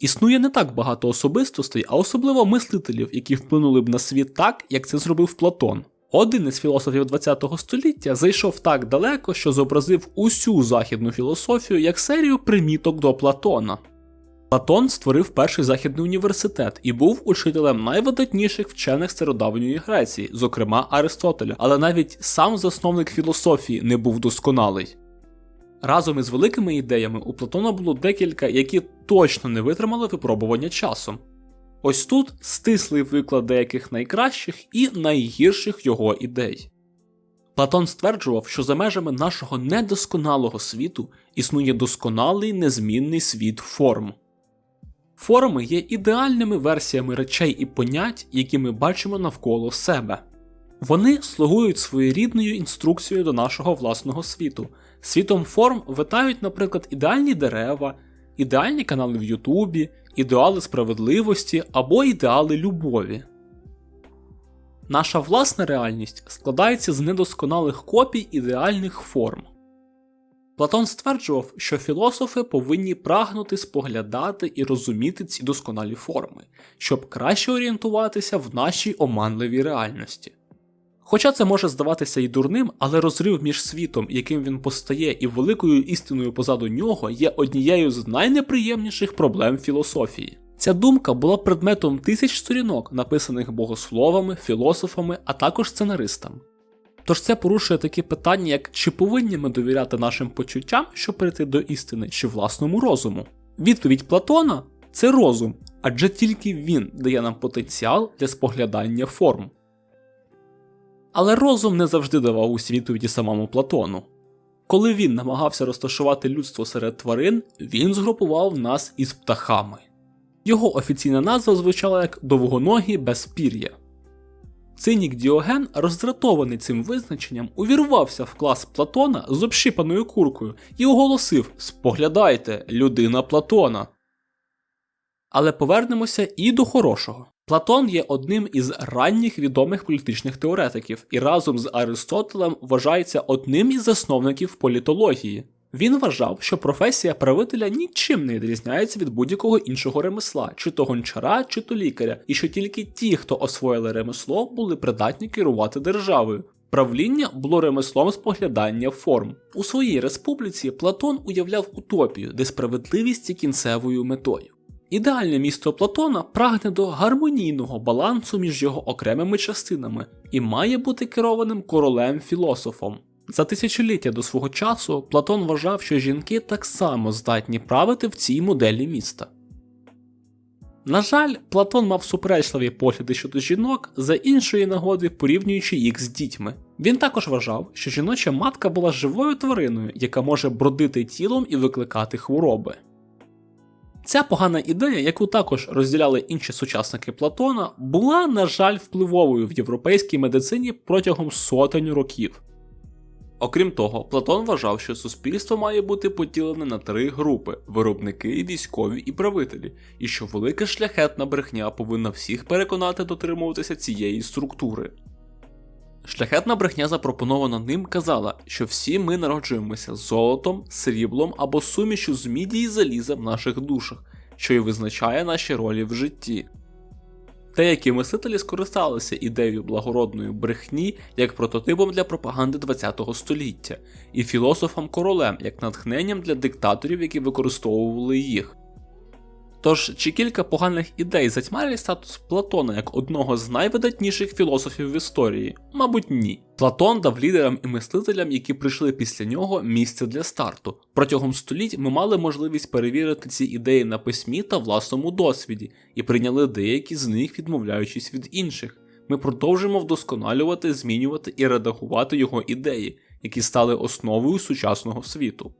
Існує не так багато особистостей, а особливо мислителів, які вплинули б на світ так, як це зробив Платон. Один із філософів ХХ століття зайшов так далеко, що зобразив усю західну філософію як серію приміток до Платона. Платон створив перший західний університет і був учителем найвидатніших вчених стародавньої Греції, зокрема Аристотеля, але навіть сам засновник філософії не був досконалий. Разом із великими ідеями у Платона було декілька, які точно не витримали випробування часом. Ось тут стислий виклад деяких найкращих і найгірших його ідей. Платон стверджував, що за межами нашого недосконалого світу існує досконалий незмінний світ форм. Форми є ідеальними версіями речей і понять, які ми бачимо навколо себе. Вони слугують своєрідною інструкцією до нашого власного світу. Світом форм витають, наприклад, ідеальні дерева, ідеальні канали в Ютубі, ідеали справедливості або ідеали любові. Наша власна реальність складається з недосконалих копій ідеальних форм. Платон стверджував, що філософи повинні прагнути споглядати і розуміти ці досконалі форми, щоб краще орієнтуватися в нашій оманливій реальності. Хоча це може здаватися і дурним, але розрив між світом, яким він постає, і великою істиною позаду нього є однією з найнеприємніших проблем філософії. Ця думка була предметом тисяч сторінок, написаних богословами, філософами, а також сценаристами. Тож це порушує такі питання, як чи повинні ми довіряти нашим почуттям, щоб перейти до істини, чи власному розуму. Відповідь Платона це розум, адже тільки він дає нам потенціал для споглядання форм. Але розум не завжди давав усі відповіді самому Платону. Коли він намагався розташувати людство серед тварин, він згрупував нас із птахами. Його офіційна назва звучала як довгоногі без пір'я. Цинік Діоген, роздратований цим визначенням, увірвався в клас Платона з общипаною куркою і оголосив Споглядайте, людина Платона. Але повернемося і до хорошого. Платон є одним із ранніх відомих політичних теоретиків і разом з Аристотелем вважається одним із засновників політології. Він вважав, що професія правителя нічим не відрізняється від будь-якого іншого ремесла, чи то гончара, чи то лікаря, і що тільки ті, хто освоїли ремесло, були придатні керувати державою. Правління було ремеслом споглядання форм. У своїй республіці Платон уявляв утопію, де справедливість є кінцевою метою. Ідеальне місто Платона прагне до гармонійного балансу між його окремими частинами і має бути керованим королем-філософом. За тисячоліття до свого часу Платон вважав, що жінки так само здатні правити в цій моделі міста. На жаль, Платон мав суперечливі погляди щодо жінок за іншої нагоди, порівнюючи їх з дітьми. Він також вважав, що жіноча матка була живою твариною, яка може бродити тілом і викликати хвороби. Ця погана ідея, яку також розділяли інші сучасники Платона, була, на жаль, впливовою в європейській медицині протягом сотень років. Окрім того, Платон вважав, що суспільство має бути поділене на три групи: виробники, військові і правителі, і що велика шляхетна брехня повинна всіх переконати дотримуватися цієї структури. Шляхетна брехня, запропонована ним, казала, що всі ми народжуємося золотом, сріблом або сумішю з міді і заліза в наших душах, що й визначає наші ролі в житті. Деякі мислителі скористалися ідеєю благородної брехні як прототипом для пропаганди ХХ століття, і філософам королем як натхненням для диктаторів, які використовували їх. Тож, чи кілька поганих ідей затьмарять статус Платона як одного з найвидатніших філософів в історії? Мабуть, ні. Платон дав лідерам і мислителям, які прийшли після нього, місце для старту. Протягом століть ми мали можливість перевірити ці ідеї на письмі та власному досвіді і прийняли деякі з них, відмовляючись від інших. Ми продовжуємо вдосконалювати, змінювати і редагувати його ідеї, які стали основою сучасного світу.